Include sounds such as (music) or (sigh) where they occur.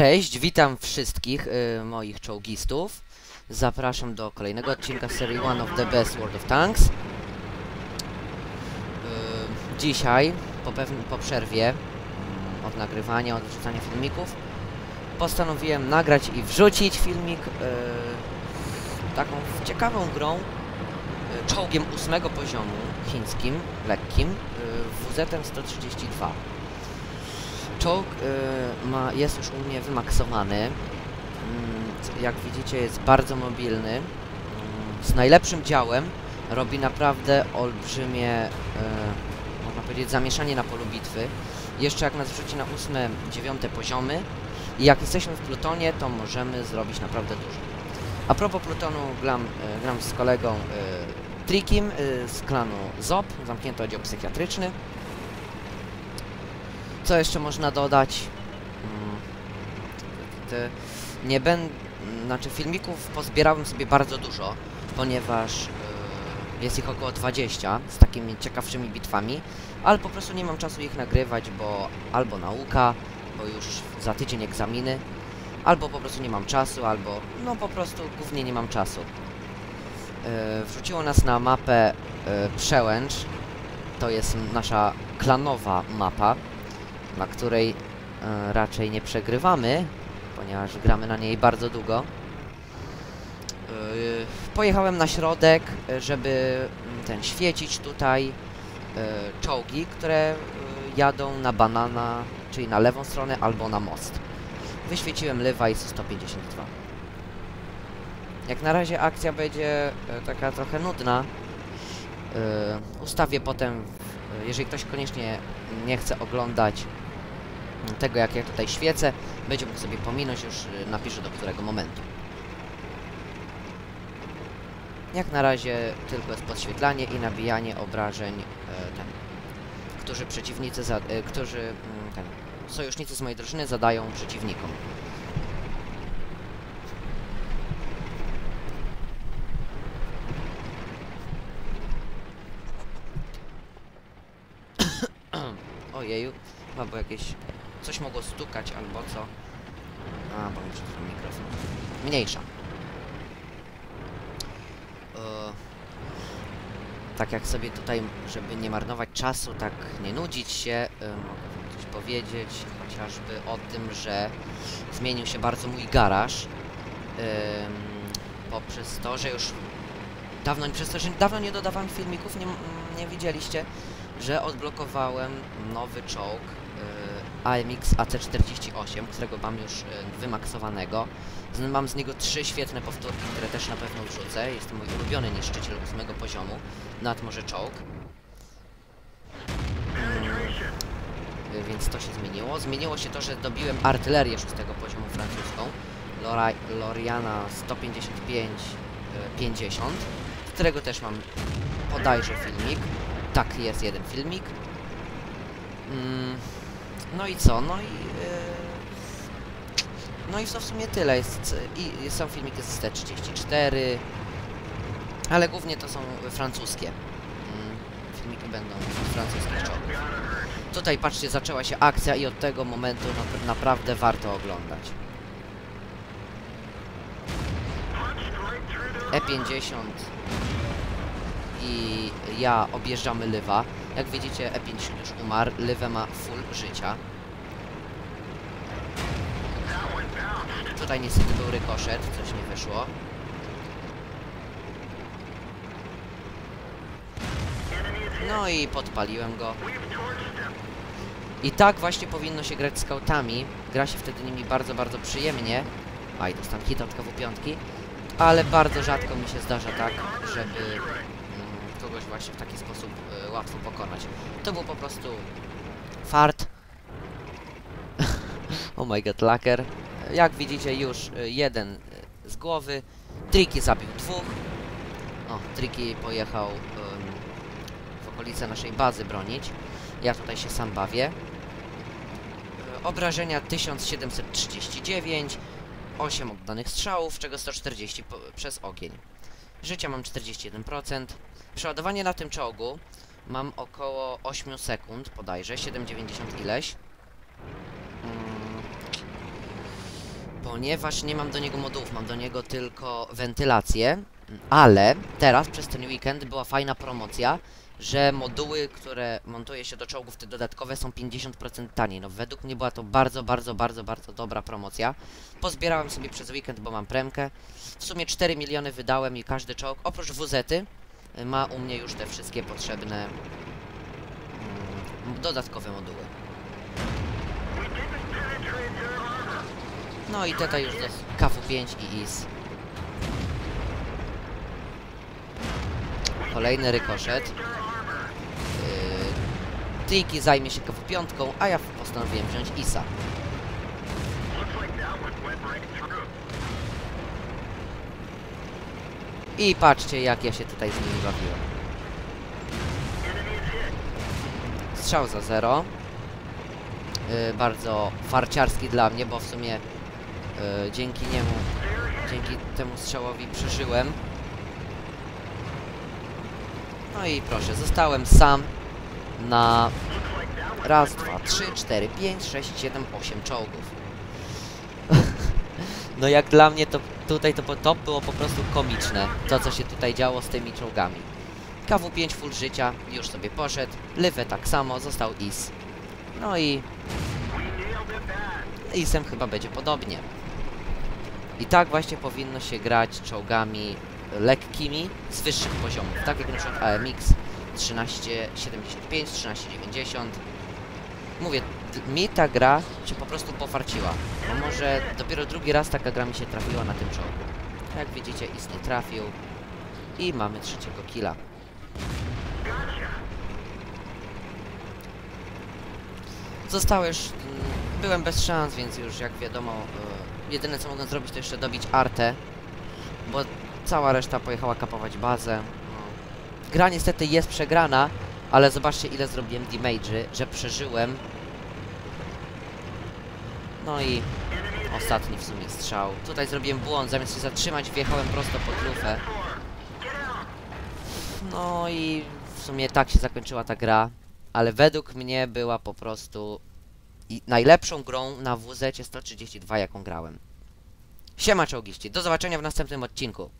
Cześć, witam wszystkich y, moich czołgistów. Zapraszam do kolejnego odcinka serii One of the Best World of Tanks. Y, dzisiaj, po, pewnym, po przerwie mm, od nagrywania, od wrzucania filmików, postanowiłem nagrać i wrzucić filmik y, taką ciekawą grą y, czołgiem ósmego poziomu chińskim, lekkim, y, WZ-132. Czołg y, ma, jest już u mnie wymaksowany. Mm, jak widzicie jest bardzo mobilny. Mm, z najlepszym działem. Robi naprawdę olbrzymie, y, można powiedzieć, zamieszanie na polu bitwy. Jeszcze jak nas wrzuci na ósme, dziewiąte poziomy. I jak jesteśmy w plutonie, to możemy zrobić naprawdę dużo. A propos plutonu, gram, y, gram z kolegą y, Trikim z klanu ZOP, zamknięty oddział psychiatryczny. Co jeszcze można dodać? Mm, nie będę... Znaczy filmików pozbierałem sobie bardzo dużo, ponieważ yy, jest ich około 20 z takimi ciekawszymi bitwami, ale po prostu nie mam czasu ich nagrywać, bo albo nauka, bo już za tydzień egzaminy, albo po prostu nie mam czasu, albo no po prostu głównie nie mam czasu. Yy, wrzuciło nas na mapę yy, Przełęcz, to jest nasza klanowa mapa, na której e, raczej nie przegrywamy, ponieważ gramy na niej bardzo długo. E, pojechałem na środek, e, żeby mm, ten świecić tutaj e, czołgi, które e, jadą na banana, czyli na lewą stronę albo na most. Wyświeciłem Levi's 152. Jak na razie akcja będzie e, taka trochę nudna. Ustawię potem, jeżeli ktoś koniecznie nie chce oglądać tego, jak ja tutaj świecę, będzie mógł sobie pominąć, już y, napiszę do którego momentu. Jak na razie tylko jest podświetlanie i nabijanie obrażeń, e, ten, którzy przeciwnicy, za, e, którzy, mm, ten, sojusznicy z mojej drużyny zadają przeciwnikom. (coughs) Ojeju, chyba było jakieś... Coś mogło stukać albo co. A, bo mi przed chwilą mikrofon. Mniejsza. E, tak jak sobie tutaj, żeby nie marnować czasu, tak nie nudzić się, e, mogę wam coś powiedzieć, chociażby o tym, że zmienił się bardzo mój garaż. Poprzez to, że już dawno, przez to, że dawno nie dodawałem filmików, nie, nie widzieliście, że odblokowałem nowy czołg y, AMX AC48, którego mam już y, wymaksowanego. Mam z niego trzy świetne powtórki, które też na pewno wrzucę. Jest to mój ulubiony niszczyciel ósmego poziomu, nad morze czołg. Y, więc to się zmieniło. Zmieniło się to, że dobiłem artylerię szóstego poziomu francuską. Loriana 155 y, 50, z którego też mam podajże filmik. Tak, jest jeden filmik. Mm, no i co? No i... Yy, no i to w sumie tyle. Jest, i są filmiki z T34, ale głównie to są francuskie. Mm, filmiki będą z francuskich czołgów. Tutaj patrzcie, zaczęła się akcja i od tego momentu na, naprawdę warto oglądać. E50 i ja objeżdżamy Lywa. Jak widzicie, E50 już umarł, Lywę ma full życia. Tutaj niestety był rykoszet, coś nie wyszło. No i podpaliłem go. I tak właśnie powinno się grać skautami. Gra się wtedy nimi bardzo, bardzo przyjemnie. A i dostałem hita od KW5. Ale bardzo rzadko mi się zdarza tak, żeby właśnie w taki sposób y, łatwo pokonać. To był po prostu fart. (laughs) oh my god, laker. Jak widzicie już y, jeden y, z głowy. Triki zabił dwóch. O, Triki pojechał w okolice naszej bazy bronić. Ja tutaj się sam bawię. Y, Obrażenia 1739. 8 oddanych strzałów, czego 140 po, przez ogień. Życia mam 41%. Przeładowanie na tym czołgu mam około 8 sekund, bodajże, 7,90 ileś. Mm. ponieważ nie mam do niego modułów, mam do niego tylko wentylację, ale teraz przez ten weekend była fajna promocja, że moduły, które montuje się do czołgów, te dodatkowe są 50% taniej. No według mnie była to bardzo, bardzo, bardzo, bardzo dobra promocja. Pozbierałem sobie przez weekend, bo mam premkę. W sumie 4 miliony wydałem i każdy czołg, oprócz WZ-y, ma u mnie już te wszystkie potrzebne mm, dodatkowe moduły. No i tutaj już do KW5 i IS. Kolejny rykoszet. Yy, Tiki zajmie się KW5, a ja postanowiłem wziąć ISA. I patrzcie jak ja się tutaj z nimi bawiłem. Strzał za 0. Yy, bardzo farciarski dla mnie, bo w sumie yy, dzięki niemu, dzięki temu strzałowi przeżyłem. No i proszę, zostałem sam na raz, dwa, trzy, cztery, pięć, sześć, siedem, osiem czołgów. No jak dla mnie to tutaj to, to było po prostu komiczne, to co się tutaj działo z tymi czołgami. KW5 full życia, już sobie poszedł, Lywe tak samo, został IS. No i... ISem chyba będzie podobnie. I tak właśnie powinno się grać czołgami lekkimi z wyższych poziomów, tak jak na przykład AMX 1375, 1390. Mówię, mi ta gra się po prostu pofarciła, bo może dopiero drugi raz taka gra mi się trafiła na tym czołgu. Jak widzicie, Is nie trafił i mamy trzeciego killa. Zostało już... mm, Byłem bez szans, więc już jak wiadomo, y, jedyne co mogłem zrobić to jeszcze dobić Artę, bo cała reszta pojechała kapować bazę. No. Gra niestety jest przegrana, ale zobaczcie ile zrobiłem damage'y, że przeżyłem. No i ostatni w sumie strzał. Tutaj zrobiłem błąd, zamiast się zatrzymać wjechałem prosto pod lufę. No i w sumie tak się zakończyła ta gra, ale według mnie była po prostu najlepszą grą na WZ 132 jaką grałem. Siema czołgiści, do zobaczenia w następnym odcinku.